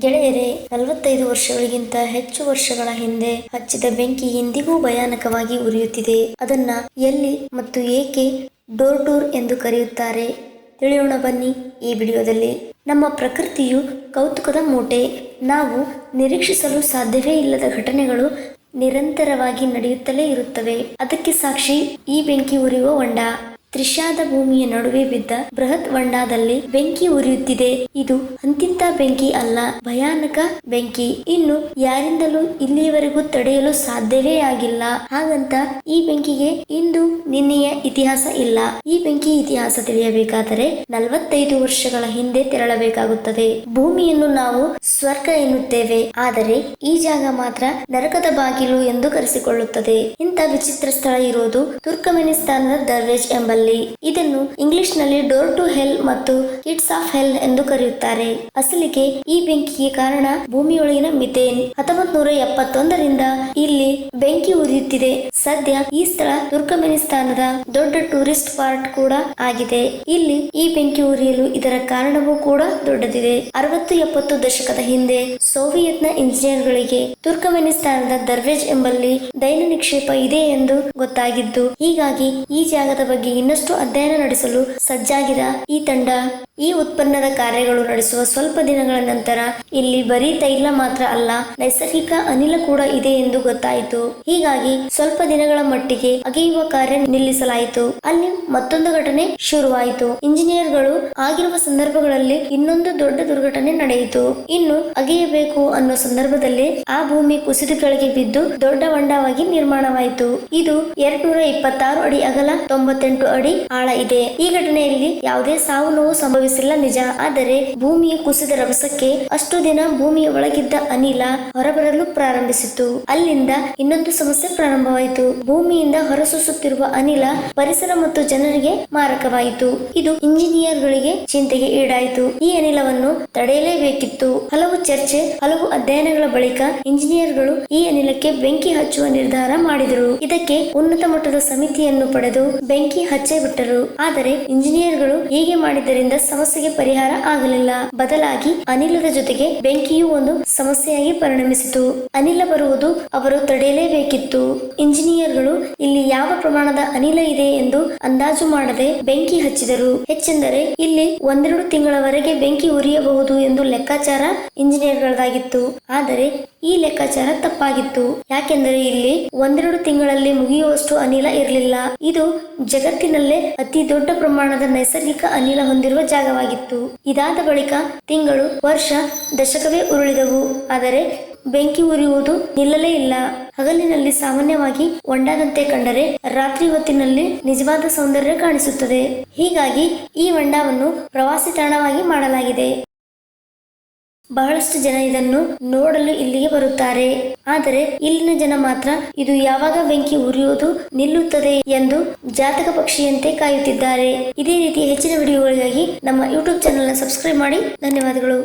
ಗೆಳೆಯರೇ, ನಲವತ್ತೈದು ವರ್ಷಗಳಿಗಿಂತ ಹೆಚ್ಚು ವರ್ಷಗಳ ಹಿಂದೆ ಹಚ್ಚಿದ ಬೆಂಕಿ ಇಂದಿಗೂ ಭಯಾನಕವಾಗಿ ಉರಿಯುತ್ತಿದೆ. ಅದನ್ನ ಎಲ್ಲಿ ಮತ್ತು ಏಕೆ ಡೋರ್ ಡೋರ್ ಎಂದು ಕರೆಯುತ್ತಾರೆ? ತಿಳಿಯೋಣ ಬನ್ನಿ ಈ ವಿಡಿಯೋದಲ್ಲಿ. ನಮ್ಮ ಪ್ರಕೃತಿಯು ಕೌತುಕದ ಮೂಟೆ. ನಾವು ನಿರೀಕ್ಷಿಸಲು ಸಾಧ್ಯವೇ ಇಲ್ಲದ ಘಟನೆಗಳು ನಿರಂತರವಾಗಿ ನಡೆಯುತ್ತಲೇ ಇರುತ್ತವೆ. ಅದಕ್ಕೆ ಸಾಕ್ಷಿ ಈ ಬೆಂಕಿ ಉರಿಯುವ ಹೊಂಡ. ತ್ರಿಷಾದ ಭೂಮಿಯ ನಡುವೆ ಬಿದ್ದ ಬೃಹತ್ ವಂಡಾದಲ್ಲಿ ಬೆಂಕಿ ಉರಿಯುತ್ತಿದೆ. ಇದು ಅಂತಿಂತ ಬೆಂಕಿ ಅಲ್ಲ, ಭಯಾನಕ ಬೆಂಕಿ. ಇನ್ನು ಯಾರಿಂದಲೂ ಇಲ್ಲಿಯವರೆಗೂ ತಡೆಯಲು ಸಾಧ್ಯವೇ ಆಗಿಲ್ಲ. ಹಾಗಂತ ಈ ಬೆಂಕಿಗೆ ಇಂದು ನಿನ್ನೆಯ ಇತಿಹಾಸ ಇಲ್ಲ. ಈ ಬೆಂಕಿ ಇತಿಹಾಸ ತಿಳಿಯಬೇಕಾದರೆ ನಲವತ್ತೈದು ವರ್ಷಗಳ ಹಿಂದೆ ತೆರಳಬೇಕಾಗುತ್ತದೆ. ಭೂಮಿಯನ್ನು ನಾವು ಸ್ವರ್ಗ ಎನ್ನುತ್ತೇವೆ. ಆದರೆ ಈ ಜಾಗ ಮಾತ್ರ ನರಕದ ಬಾಗಿಲು ಎಂದು ಕರೆಸಿಕೊಳ್ಳುತ್ತದೆ. ಇಂಥ ವಿಚಿತ್ರ ಸ್ಥಳ ಇರುವುದು ತುರ್ಕಮೆನಿಸ್ತಾನದ ದರ್ವೇಜ್ ಎಂಬಲ್ಲಿ ಇದನ್ನು ಇಂಗ್ಲಿಷ್ನಲ್ಲಿ ಡೋರ್ ಟು ಹೆಲ್ ಮತ್ತು ಕಿಡ್ಸ್ ಆಫ್ ಹೆಲ್ ಎಂದು ಕರೆಯುತ್ತಾರೆ. ಅಸಲಿಗೆ ಈ ಬೆಂಕಿಗೆ ಕಾರಣ ಭೂಮಿಯೊಳಗಿನ ಮಿಥೇನ್ ಹತ್ತೊಂಬತ್ ನೂರ ಎಪ್ಪತ್ತೊಂದರಿಂದ ಇಲ್ಲಿ ಬೆಂಕಿ ಉರಿಯುತ್ತಿದೆ. ಸದ್ಯ ಈ ಸ್ಥಳ ತುರ್ಕಮೆನಿಸ್ತಾನದ ದೊಡ್ಡ ಟೂರಿಸ್ಟ್ ಪಾರ್ಟ್ ಕೂಡ ಆಗಿದೆ. ಇಲ್ಲಿ ಈ ಬೆಂಕಿ ಉರಿಯಲು ಇದರ ಕಾರಣವೂ ಕೂಡ ದೊಡ್ಡದಿದೆ. ಅರವತ್ತು ಎಪ್ಪತ್ತು ದಶಕದ ಹಿಂದೆ ಸೋವಿಯತ್ನ ಇಂಜಿನಿಯರ್ಗಳಿಗೆ ತುರ್ಕಮೆನಿಸ್ತಾನದ ದರ್ವೇಜ್ ಎಂಬಲ್ಲಿ ದೈನ ನಿಕ್ಷೇಪ ಇದೆ ಎಂದು ಗೊತ್ತಾಗಿದ್ದು, ಹೀಗಾಗಿ ಈ ಜಾಗದ ಬಗ್ಗೆ ಇನ್ನಷ್ಟು ಅಧ್ಯಯನ ನಡೆಸಲು ಸಜ್ಜಾಗಿದ ಈ ತಂಡ ಈ ಉತ್ಪನ್ನದ ಕಾರ್ಯಗಳು ನಡೆಸುವ ಸ್ವಲ್ಪ ದಿನಗಳ ನಂತರ ಇಲ್ಲಿ ಬರೀ ತೈಲ ಮಾತ್ರ ಅಲ್ಲ, ನೈಸರ್ಗಿಕ ಅನಿಲ ಕೂಡ ಇದೆ ಎಂದು ಗೊತ್ತಾಯಿತು. ಹೀಗಾಗಿ ಸ್ವಲ್ಪ ದಿನಗಳ ಮಟ್ಟಿಗೆ ಅಗೆಯುವ ಕಾರ್ಯ ನಿಲ್ಲಿಸಲಾಯಿತು. ಅಲ್ಲಿ ಮತ್ತೊಂದು ಘಟನೆ ಶುರುವಾಯಿತು. ಇಂಜಿನಿಯರ್ಗಳು ಆಗಿರುವ ಸಂದರ್ಭಗಳಲ್ಲಿ ಇನ್ನೊಂದು ದೊಡ್ಡ ದುರ್ಘಟನೆ ನಡೆಯಿತು. ಇನ್ನು ಅಗೆಯಬೇಕು ಅನ್ನೋ ಸಂದರ್ಭದಲ್ಲಿ ಆ ಭೂಮಿ ಕುಸಿದು ಕೆಳಗೆ ಬಿದ್ದು ದೊಡ್ಡ ಹೊಂಡವಾಗಿ ನಿರ್ಮಾಣವಾಯಿತು. ಇದು ಎರಡ್ನೂರ ಇಪ್ಪತ್ತಾರು ಅಡಿ ಅಗಲ, ತೊಂಬತ್ತೆಂಟು ಅಡಿ ಆಳ ಇದೆ. ಈ ಘಟನೆಯಲ್ಲಿ ಯಾವುದೇ ಸಾವು ನೋವು ಸಂಭವಿಸಿಲ್ಲ ನಿಜ. ಆದರೆ ಭೂಮಿಯ ಕುಸಿದ ರಭಸಕ್ಕೆ ಅಷ್ಟು ದಿನ ಭೂಮಿಯ ಒಳಗಿದ್ದ ಅನಿಲ ಹೊರಬರಲು ಪ್ರಾರಂಭಿಸಿತು ಅಲ್ಲಿಂದ ಇನ್ನೊಂದು ಸಮಸ್ಯೆ ಪ್ರಾರಂಭವಾಯಿತು. ಭೂಮಿಯಿಂದ ಹೊರಸೂಸುತ್ತಿರುವ ಅನಿಲ ಪರಿಸರ ಮತ್ತು ಜನರಿಗೆ ಮಾರಕವಾಯಿತು. ಇದು ಇಂಜಿನಿಯರ್ಗಳಿಗೆ ಚಿಂತೆಗೆ ಈಡಾಯಿತು. ಈ ಅನಿಲವನ್ನು ತಡೆಯಲೇಬೇಕಿತ್ತು. ಹಲವು ಚರ್ಚೆ, ಹಲವು ಅಧ್ಯಯನಗಳ ಬಳಿಕ ಇಂಜಿನಿಯರ್ಗಳು ಈ ಅನಿಲಕ್ಕೆ ಬೆಂಕಿ ಹಚ್ಚುವ ನಿರ್ಧಾರ ಮಾಡಿದರು. ಇದಕ್ಕೆ ಉನ್ನತ ಮಟ್ಟದ ಸಮಿತಿಯನ್ನು ಪಡೆದು ಬೆಂಕಿ ಹಚ್ಚೇ ಬಿಟ್ಟರು. ಆದರೆ ಇಂಜಿನಿಯರ್ಗಳು ಹೀಗೆ ಮಾಡಿದ್ದರಿಂದ ಸಮಸ್ಯೆಗೆ ಪರಿಹಾರ ಆಗಲಿಲ್ಲ. ಬದಲಾಗಿ ಅನಿಲದ ಜೊತೆಗೆ ಬೆಂಕಿಯು ಒಂದು ಸಮಸ್ಯೆಯಾಗಿ ಪರಿಣಮಿಸಿತು. ಅನಿಲ ಬರುವುದು ಅವರು ತಡೆಯಲೇಬೇಕಿತ್ತು. ಇಂಜಿನಿಯರ್ಗಳು ಇಲ್ಲಿ ಯಾವ ಪ್ರಮಾಣದ ಅನಿಲ ಇದೆ ಎಂದು ಅಂದಾಜು ಮಾಡದೆ ಬೆಂಕಿ ಹಚ್ಚಿದರು. ಹೆಚ್ಚೆಂದರೆ ಇಲ್ಲಿ ಒಂದೆರಡು ತಿಂಗಳವರೆಗೆ ಬೆಂಕಿ ಉರಿಯಬಹುದು ಎಂದು ಲೆಕ್ಕಾಚಾರ ಇಂಜಿನಿಯರ್ಗಳದಾಗಿತ್ತು ಆದರೆ ಈ ಲೆಕ್ಕಾಚಾರ ತಪ್ಪಾಗಿತ್ತು. ಯಾಕೆಂದರೆ ಇಲ್ಲಿ ಒಂದೆರಡು ತಿಂಗಳಲ್ಲಿ ಮುಗಿಯುವಷ್ಟು ಅನಿಲ ಇರಲಿಲ್ಲ. ಇದು ಜಗತ್ತಿನಲ್ಲೇ ಅತಿ ದೊಡ್ಡ ಪ್ರಮಾಣದ ನೈಸರ್ಗಿಕ ಅನಿಲ ಹೊಂದಿರುವ ಜಾಗವಾಗಿತ್ತು. ಇದಾದ ಬಳಿಕ ತಿಂಗಳು, ವರ್ಷ, ದಶಕವೇ ಉರುಳಿದವು. ಆದರೆ ಬೆಂಕಿ ಉರಿಯುವುದು ನಿಲ್ಲಲೇ ಇಲ್ಲ. ಹಗಲಿನಲ್ಲಿ ಸಾಮಾನ್ಯವಾಗಿ ಒಂಡಾದಂತೆ ಕಂಡರೆ ರಾತ್ರಿ ಹೊತ್ತಿನಲ್ಲಿ ನಿಜವಾದ ಸೌಂದರ್ಯ ಕಾಣಿಸುತ್ತದೆ. ಹೀಗಾಗಿ ಈ ಹೊಂಡವನ್ನು ಪ್ರವಾಸಿ ತಾಣವಾಗಿ ಮಾಡಲಾಗಿದೆ. ಬಹಳಷ್ಟು ಜನ ಇದನ್ನು ನೋಡಲು ಇಲ್ಲಿಗೆ ಬರುತ್ತಾರೆ. ಆದರೆ ಇಲ್ಲಿನ ಜನ ಮಾತ್ರ ಇದು ಯಾವಾಗ ಬೆಂಕಿ ಉರಿಯುವುದು ನಿಲ್ಲುತ್ತದೆ ಎಂದು ಜಾತಕ ಪಕ್ಷಿಯಂತೆ ಕಾಯುತ್ತಿದ್ದಾರೆ. ಇದೇ ರೀತಿ ಹೆಚ್ಚಿನ ವಿಡಿಯೋಗಳಿಗಾಗಿ ನಮ್ಮ ಯೂಟ್ಯೂಬ್ ಚಾನೆಲ್ನ ಸಬ್ಸ್ಕ್ರೈಬ್ ಮಾಡಿ. ಧನ್ಯವಾದಗಳು.